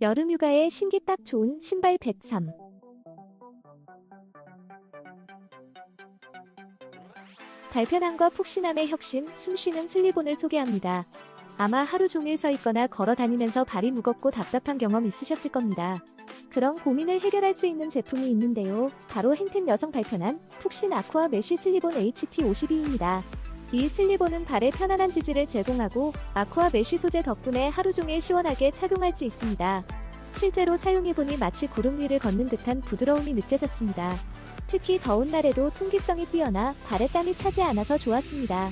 여름 휴가에 신기 딱 좋은 신발 103. 발편함과 푹신함의 혁신, 숨쉬는 슬리본을 소개합니다. 아마 하루 종일 서 있거나 걸어 다니면서 발이 무겁고 답답한 경험 있으셨을 겁니다. 그런 고민을 해결할 수 있는 제품이 있는데요. 바로 행텐 여성 발편한 푹신 아쿠아 메쉬 슬리본 HT52입니다. 이 슬리본은 발에 편안한 지지를 제공하고 아쿠아 메쉬 소재 덕분에 하루 종일 시원하게 착용할 수 있습니다. 실제로 사용해보니 마치 구름 위를 걷는 듯한 부드러움이 느껴졌습니다. 특히 더운 날에도 통기성이 뛰어나 발에 땀이 차지 않아서 좋았습니다.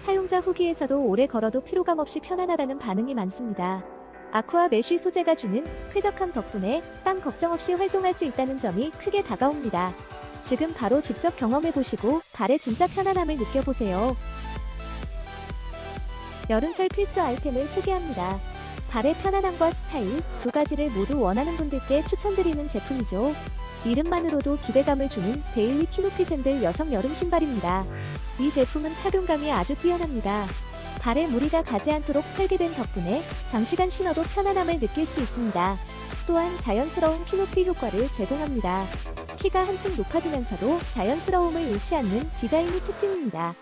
사용자 후기에서도 오래 걸어도 피로감 없이 편안하다는 반응이 많습니다. 아쿠아 메쉬 소재가 주는 쾌적함 덕분에 땀 걱정 없이 활동할 수 있다는 점이 크게 다가옵니다. 지금 바로 직접 경험해보시고 발의 진짜 편안함을 느껴보세요. 여름철 필수 아이템을 소개합니다. 발의 편안함과 스타일 두 가지를 모두 원하는 분들께 추천드리는 제품이죠. 이름만으로도 기대감을 주는 데일리 키노피 샌들 여성 여름 신발입니다. 이 제품은 착용감이 아주 뛰어납니다. 발에 무리가 가지 않도록 설계된 덕분에 장시간 신어도 편안함을 느낄 수 있습니다. 또한 자연스러운 키높이 효과를 제공합니다. 키가 한층 높아지면서도 자연스러움을 잃지 않는 디자인이 특징입니다.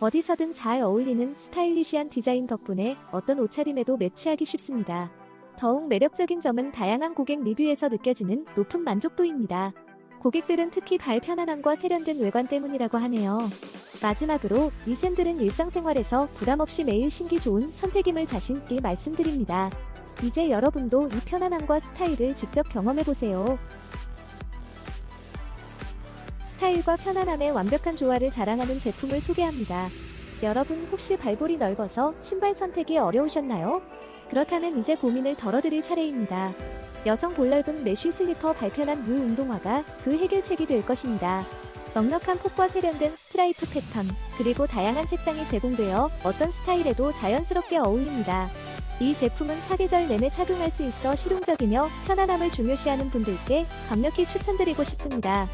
어디서든 잘 어울리는 스타일리시한 디자인 덕분에 어떤 옷차림에도 매치하기 쉽습니다. 더욱 매력적인 점은 다양한 고객 리뷰에서 느껴지는 높은 만족도입니다. 고객들은 특히 발 편안함과 세련된 외관 때문이라고 하네요. 마지막으로 이 샌들은 일상생활에서 부담없이 매일 신기 좋은 선택임을 자신있게 말씀드립니다. 이제 여러분도 이 편안함과 스타일을 직접 경험해보세요. 스타일과 편안함의 완벽한 조화를 자랑하는 제품을 소개합니다. 여러분 혹시 발볼이 넓어서 신발 선택이 어려우셨나요? 그렇다면 이제 고민을 덜어드릴 차례입니다. 여성 볼 넓은 메쉬 슬리퍼 발편한 물 운동화가 그 해결책이 될 것입니다. 넉넉한 폭과 세련된 스트라이프 패턴, 그리고 다양한 색상이 제공되어 어떤 스타일에도 자연스럽게 어울립니다. 이 제품은 사계절 내내 착용할 수 있어 실용적이며 편안함을 중요시하는 분들께 강력히 추천드리고 싶습니다.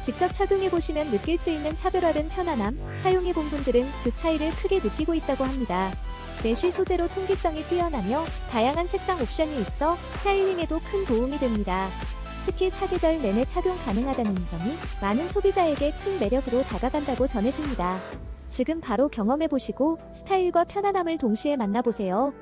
직접 착용해보시면 느낄 수 있는 차별화된 편안함, 사용해본 분들은 그 차이를 크게 느끼고 있다고 합니다. 메쉬 소재로 통기성이 뛰어나며 다양한 색상 옵션이 있어 스타일링에도 큰 도움이 됩니다. 특히 사계절 내내 착용 가능하다는 점이 많은 소비자에게 큰 매력으로 다가간다고 전해집니다. 지금 바로 경험해보시고 스타일과 편안함을 동시에 만나보세요.